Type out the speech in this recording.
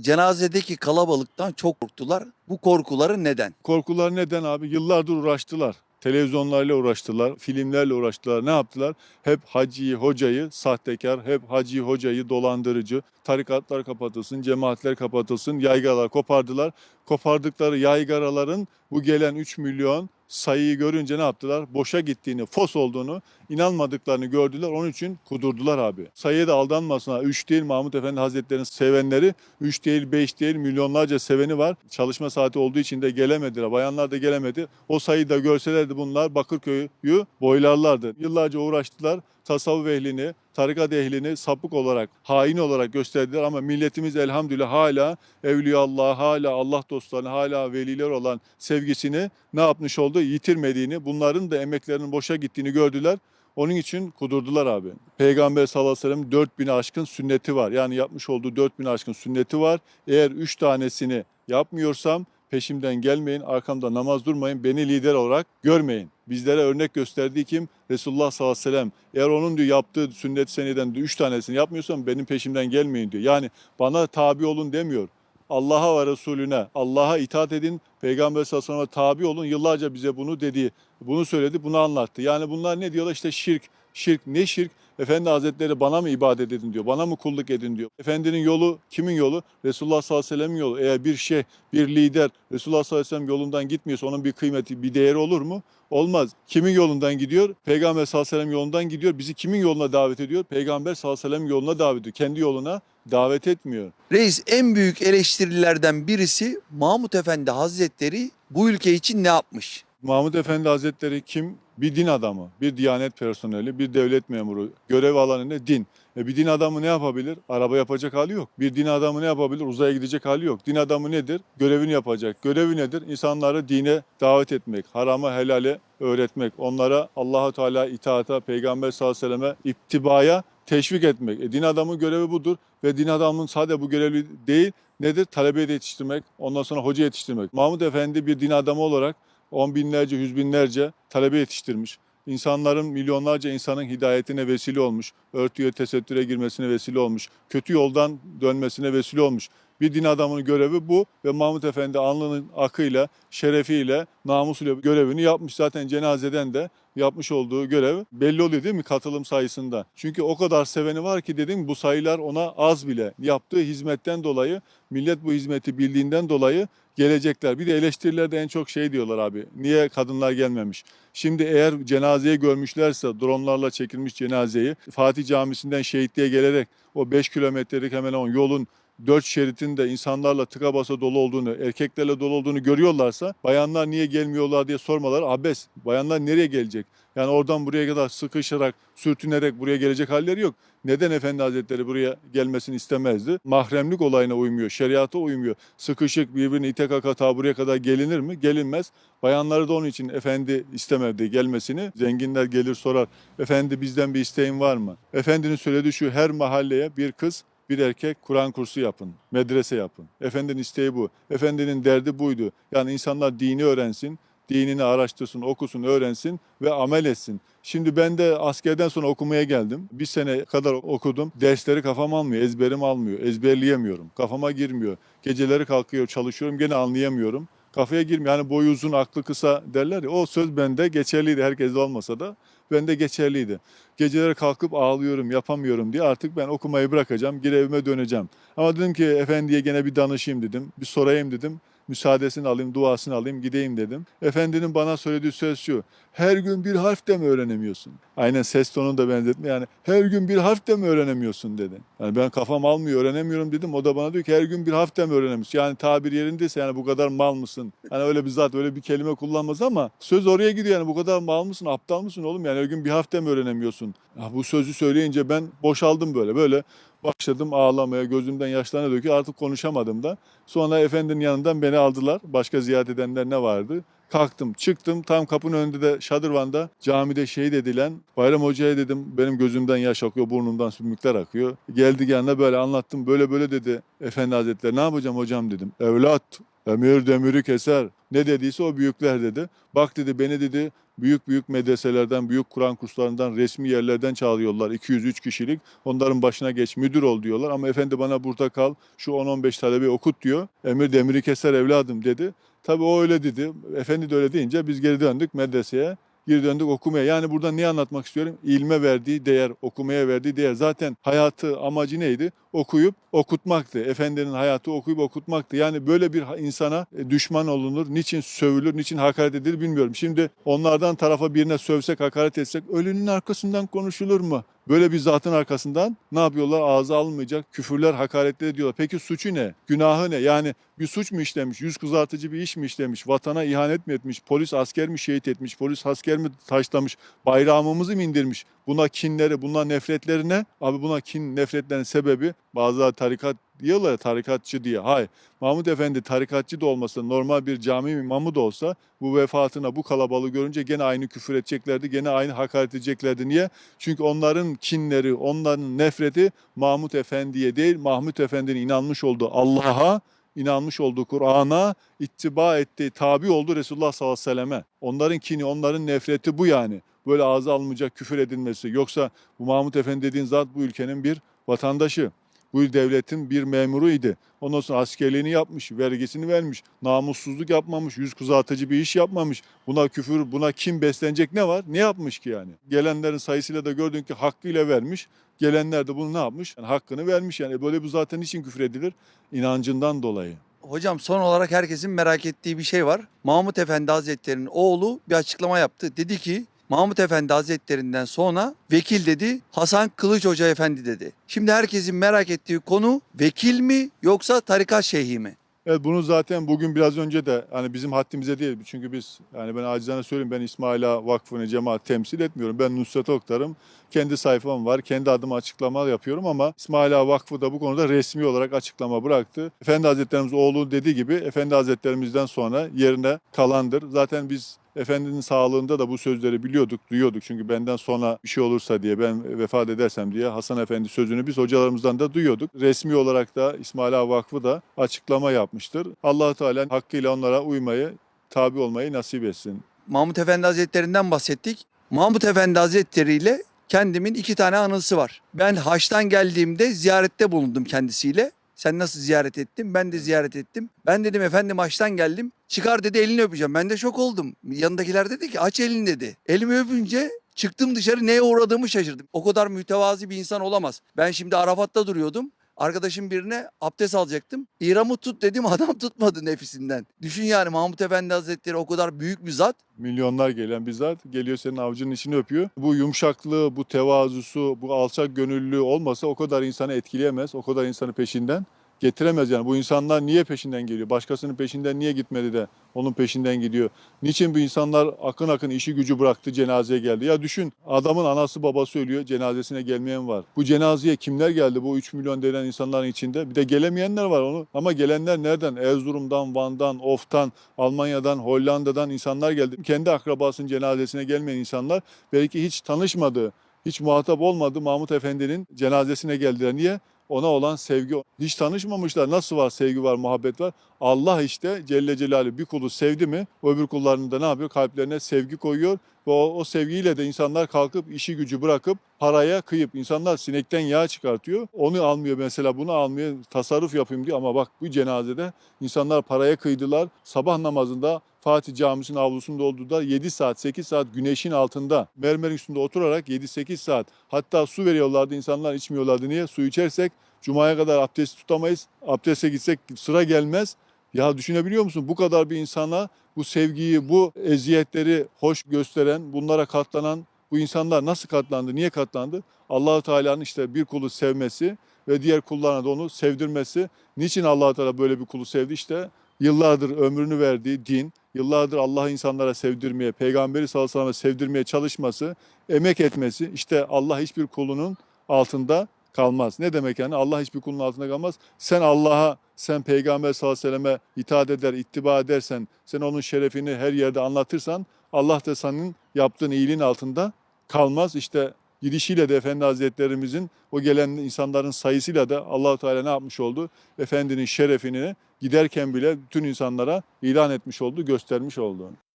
cenazedeki kalabalıktan çok korktular. Bu korkuları neden? Korkular neden abi? Yıllardır uğraştılar. Televizyonlarla uğraştılar, filmlerle uğraştılar. Ne yaptılar? Hep hacıyı, hocayı sahtekar, hep hacıyı, hocayı dolandırıcı. Tarikatlar kapatılsın, cemaatler kapatılsın, yaygalar kopardılar. Kopardıkları yaygaraların bu gelen 3 milyon sayıyı görünce ne yaptılar? Boşa gittiğini, fos olduğunu, inanmadıklarını gördüler. Onun için kudurdular abi. Sayıya da aldanmasınlar. 3 değil Mahmut Efendi Hazretleri'nin sevenleri, 3 değil 5 değil milyonlarca seveni var. Çalışma saati olduğu için de gelemediler. Bayanlar da gelemedi. O sayıyı da görselerdi bunlar Bakırköy'ü boylarlardı. Yıllarca uğraştılar. Tasavvuf ehlini, tarikat ehlini sapık olarak, hain olarak gösterdiler ama milletimiz elhamdülillah hala Evliyaullah, hala Allah dostlarına, hala veliler olan sevgisini ne yapmış oldu? Yitirmediğini, bunların da emeklerinin boşa gittiğini gördüler. Onun için kudurdular abi. Peygamber sallallahu aleyhi ve sellem 4000 aşkın sünneti var. Yani yapmış olduğu 4000 aşkın sünneti var. Eğer 3 tanesini yapmıyorsam peşimden gelmeyin, arkamda namaz durmayın, beni lider olarak görmeyin. Bizlere örnek gösterdiği kim? Resulullah sallallahu aleyhi ve sellem. Eğer onun diyor yaptığı sünnet seneden 3 tanesini yapmıyorsam benim peşimden gelmeyin diyor. Yani bana tabi olun demiyor. Allah'a ve Resulüne, Allah'a itaat edin, Peygamber sallallahu aleyhi ve sellem'e tabi olun. Yıllarca bize bunu dedi, bunu söyledi, bunu anlattı. Yani bunlar ne diyorlar? İşte şirk, şirk. Ne şirk? Efendi Hazretleri bana mı ibadet edin diyor, bana mı kulluk edin diyor. Efendinin yolu kimin yolu? Resulullah sallallahu aleyhi ve sellem'in yolu. Eğer bir şey, bir lider Resulullah sallallahu aleyhi ve sellem yolundan gitmiyorsa onun bir kıymeti, bir değeri olur mu? Olmaz. Kimin yolundan gidiyor? Peygamber sallallahu aleyhi ve sellem yolundan gidiyor. Bizi kimin yoluna davet ediyor? Peygamber sallallahu aleyhi ve sellem yoluna davet ediyor. Kendi yoluna davet etmiyor. Reis en büyük eleştirilerden birisi Mahmut Efendi Hazretleri bu ülke için ne yapmış? Mahmud Efendi Hazretleri kim? Bir din adamı, bir diyanet personeli, bir devlet memuru. Görev alanı ne? Din. E bir din adamı ne yapabilir? Araba yapacak hali yok. Bir din adamı ne yapabilir? Uzaya gidecek hali yok. Din adamı nedir? Görevini yapacak. Görevi nedir? İnsanları dine davet etmek, harama helale öğretmek, onlara Allahu Teala itaata, Peygamber sallallahu aleyhi ve selleme ittibaya teşvik etmek. E, din adamı görevi budur ve din adamının sadece bu görevi değil nedir? Talebe yetiştirmek, ondan sonra hoca yetiştirmek. Mahmud Efendi bir din adamı olarak on binlerce, yüz binlerce talebe yetiştirmiş. İnsanların, milyonlarca insanın hidayetine vesile olmuş. Örtüye, tesettüre girmesine vesile olmuş. Kötü yoldan dönmesine vesile olmuş. Bir din adamının görevi bu ve Mahmut Efendi alnının akıyla, şerefiyle, namusuyla görevini yapmış. Zaten cenazeden de yapmış olduğu görev belli oluyor değil mi katılım sayısında? Çünkü o kadar seveni var ki dedim bu sayılar ona az bile. Yaptığı hizmetten dolayı, millet bu hizmeti bildiğinden dolayı gelecekler. Bir de eleştirilerde en çok şey diyorlar abi. Niye kadınlar gelmemiş? Şimdi eğer cenazeyi görmüşlerse dronlarla çekilmiş cenazeyi Fatih Camisi'nden şehitliğe gelerek o 5 kilometrelik hemen o yolun dört şeritin de insanlarla tıka basa dolu olduğunu, erkeklerle dolu olduğunu görüyorlarsa bayanlar niye gelmiyorlar diye sormaları abes. Bayanlar nereye gelecek? Yani oradan buraya kadar sıkışarak, sürtünerek buraya gelecek halleri yok. Neden Efendi Hazretleri buraya gelmesini istemezdi? Mahremlik olayına uymuyor, şeriata uymuyor. Sıkışık birbirine ite kaka ta buraya kadar gelinir mi? Gelinmez. Bayanları da onun için efendi istemedi gelmesini. Zenginler gelir sorar, efendi bizden bir isteğin var mı? Efendinin söylediği şu, her mahalleye bir kız bir erkek Kur'an kursu yapın, medrese yapın. Efendinin isteği bu. Efendinin derdi buydu. Yani insanlar dini öğrensin, dinini araştırsın, okusun, öğrensin ve amel etsin. Şimdi ben de askerden sonra okumaya geldim. Bir sene kadar okudum. Dersleri kafam almıyor, ezberim almıyor, ezberleyemiyorum. Kafama girmiyor. Geceleri kalkıyor, çalışıyorum, gene anlayamıyorum. Kafaya girmiyor. Yani boyu uzun, aklı kısa derler ya. O söz bende geçerliydi. Herkeste olmasa da bende geçerliydi. Geceleri kalkıp ağlıyorum, yapamıyorum diye artık ben okumayı bırakacağım, geri evime döneceğim. Ama dedim ki efendiye gene bir danışayım dedim, bir sorayım dedim. Müsaadesini alayım, duasını alayım, gideyim dedim. Efendinin bana söylediği söz şu. Her gün bir harf de mi öğrenemiyorsun? Aynen ses tonunu da benzetme. Yani her gün bir harf de mi öğrenemiyorsun dedi. Yani ben kafam almıyor, öğrenemiyorum dedim. O da bana diyor ki her gün bir harf de mi öğrenemiyorsun? Yani tabir yerindeyse yani bu kadar mal mısın? Hani öyle bir zat öyle bir kelime kullanmaz ama söz oraya gidiyor yani bu kadar mal mısın, aptal mısın oğlum? Yani her gün bir harf de mi öğrenemiyorsun? Ya bu sözü söyleyince ben boşaldım böyle. Böyle başladım ağlamaya, gözümden yaşlarına döküyor. Artık konuşamadım da. Sonra efendinin yanından beni aldılar. Başka ziyaret edenler ne vardı? Kalktım çıktım tam kapının önünde de şadırvanda camide şehit edilen Bayram Hoca'ya dedim benim gözümden yaş akıyor burnumdan sümükler akıyor. Geldi yanına böyle anlattım böyle böyle dedi Efendi Hazretleri ne yapacağım hocam dedim. Evlat emir demiri keser ne dediyse o büyükler dedi. Bak dedi beni dedi büyük büyük medreselerden, büyük Kur'an kurslarından, resmi yerlerden çağırıyorlar. 203 kişilik. Onların başına geç, müdür ol diyorlar. Ama efendi bana burada kal, şu 10-15 talebeyi okut diyor. Emir demiri keser evladım dedi. Tabii o öyle dedi. Efendi de öyle deyince biz geri döndük medreseye. Geri döndük okumaya. Yani burada ne anlatmak istiyorum? İlme verdiği değer, okumaya verdiği değer. Zaten hayatı, amacı neydi? Okuyup okutmaktı. Efendinin hayatı okuyup okutmaktı. Yani böyle bir insana e, düşman olunur. Niçin sövülür, niçin hakaret edilir bilmiyorum. Şimdi onlardan tarafa birine sövsek, hakaret etsek ölünün arkasından konuşulur mu? Böyle bir zatın arkasından ne yapıyorlar? Ağza alınmayacak küfürler, hakaretler ediyorlar. Peki suçu ne? Günahı ne? Yani bir suç mu işlemiş? Yüz kızartıcı bir iş mi işlemiş? Vatana ihanet mi etmiş? Polis asker mi şehit etmiş? Polis asker mi taşlamış? Bayrağımızı mı indirmiş? Buna kinleri, buna nefretleri ne? Abi buna kin, nefretlerin sebebi bazıları tarikat diyorlar tarikatçı diye. Hayır. Mahmut Efendi tarikatçı da olmasa, normal bir cami imamı da olsa bu vefatına, bu kalabalığı görünce gene aynı küfür edeceklerdi, gene aynı hakaret edeceklerdi. Niye? Çünkü onların kinleri, onların nefreti Mahmut Efendi'ye değil, Mahmut Efendi'nin inanmış olduğu Allah'a, inanmış olduğu Kur'an'a, ittiba ettiği, tabi olduğu Resulullah sallallahu aleyhi ve selleme. Onların kini, onların nefreti bu yani. Böyle ağza alınmayacak küfür edilmesi. Yoksa bu Mahmut Efendi dediğin zat bu ülkenin bir vatandaşı. Bu devletin bir memuruydu. Ondan sonra askerliğini yapmış, vergisini vermiş, namussuzluk yapmamış, yüz kızartıcı bir iş yapmamış. Buna küfür, buna kim beslenecek ne var? Ne yapmış ki yani? Gelenlerin sayısıyla da gördün ki hakkıyla vermiş. Gelenler de bunu ne yapmış? Yani hakkını vermiş yani. Böyle bu zaten için küfür edilir? İnancından dolayı. Hocam son olarak herkesin merak ettiği bir şey var. Mahmut Efendi Hazretleri'nin oğlu bir açıklama yaptı. Dedi ki Mahmut Efendi Hazretlerinden sonra vekil dedi Hasan Kılıç Hoca Efendi dedi. Şimdi herkesin merak ettiği konu vekil mi yoksa tarikat şeyhi mi? Evet bunu zaten bugün biraz önce de hani bizim haddimize değil. Çünkü biz yani ben acizane söyleyeyim ben İsmaila Vakfı'nı cemaat temsil etmiyorum. Ben Nusret Oktar'ım. Kendi sayfam var. Kendi adıma açıklama yapıyorum ama İsmaila Vakfı da bu konuda resmi olarak açıklama bıraktı. Efendi Hazretlerimiz oğlu dediği gibi Efendi Hazretlerimizden sonra yerine kalandır. Zaten biz Efendinin sağlığında da bu sözleri biliyorduk, duyuyorduk. Çünkü benden sonra bir şey olursa diye, ben vefat edersem diye Hasan Efendi sözünü biz hocalarımızdan da duyuyorduk. Resmi olarak da İsmail Ağa Vakfı da açıklama yapmıştır. allah Teala hakkıyla onlara uymayı, tabi olmayı nasip etsin. Mahmut Efendi Hazretlerinden bahsettik. Mahmut Efendi Hazretleri ile kendimin iki tane anısı var. Ben haçtan geldiğimde ziyarette bulundum kendisiyle. Sen nasıl ziyaret ettin? Ben de ziyaret ettim. Ben dedim efendim haçtan geldim. Çıkar dedi elini öpeceğim. Ben de şok oldum. Yanındakiler dedi ki aç elini dedi. Elimi öpünce çıktım dışarı neye uğradığımı şaşırdım. O kadar mütevazi bir insan olamaz. Ben şimdi Arafat'ta duruyordum. Arkadaşım birine abdest alacaktım. İramı tut dedim adam tutmadı nefisinden. Düşün yani Mahmut Efendi Hazretleri o kadar büyük bir zat. Milyonlar gelen bir zat geliyor senin avucunun içini öpüyor. Bu yumuşaklığı, bu tevazusu, bu alçak gönüllülüğü olmasa o kadar insanı etkileyemez, o kadar insanı peşinden getiremez yani. Bu insanlar niye peşinden geliyor? Başkasının peşinden niye gitmedi de onun peşinden gidiyor? Niçin bu insanlar akın akın işi gücü bıraktı cenazeye geldi? Ya düşün adamın anası babası ölüyor cenazesine gelmeyen var. Bu cenazeye kimler geldi bu 3 milyon denen insanların içinde? Bir de gelemeyenler var onu. Ama gelenler nereden? Erzurum'dan, Van'dan, Of'tan, Almanya'dan, Hollanda'dan insanlar geldi. Kendi akrabasının cenazesine gelmeyen insanlar belki hiç tanışmadığı, hiç muhatap olmadığı Mahmut Efendi'nin cenazesine geldiler. Niye? Ona olan sevgi. Hiç tanışmamışlar. Nasıl var sevgi var, muhabbet var? Allah işte Celle Celaluhu bir kulu sevdi mi öbür kullarının da ne yapıyor? Kalplerine sevgi koyuyor ve o, o sevgiyle de insanlar kalkıp işi gücü bırakıp paraya kıyıp insanlar sinekten yağ çıkartıyor. Onu almıyor mesela bunu almıyor tasarruf yapayım diyor ama bak bu cenazede insanlar paraya kıydılar. Sabah namazında Fatih Camisi'nin avlusunda olduğu da 7 saat 8 saat güneşin altında mermer üstünde oturarak 7-8 saat hatta su veriyorlardı insanlar içmiyorlardı. Niye? Su içersek Cuma'ya kadar abdest tutamayız. Abdeste gitsek sıra gelmez. Ya düşünebiliyor musun? Bu kadar bir insana bu sevgiyi, bu eziyetleri hoş gösteren, bunlara katlanan bu insanlar nasıl katlandı, niye katlandı? Allahu Teala'nın işte bir kulu sevmesi ve diğer kullarına da onu sevdirmesi. Niçin Allahu Teala böyle bir kulu sevdi? İşte yıllardır ömrünü verdiği din, yıllardır Allah insanlara sevdirmeye, Peygamberi sallallahu aleyhi ve sellem'e sevdirmeye çalışması, emek etmesi. İşte Allah hiçbir kulunun altında kalmaz. Ne demek yani? Allah hiçbir kulun altında kalmaz. Sen Allah'a, sen Peygamber sallallahu aleyhi ve selleme itaat eder, ittiba edersen, sen onun şerefini her yerde anlatırsan Allah da senin yaptığın iyiliğin altında kalmaz. İşte gidişiyle de Efendi Hazretlerimizin o gelen insanların sayısıyla da Allahu Teala ne yapmış oldu? Efendinin şerefini giderken bile bütün insanlara ilan etmiş oldu, göstermiş oldu.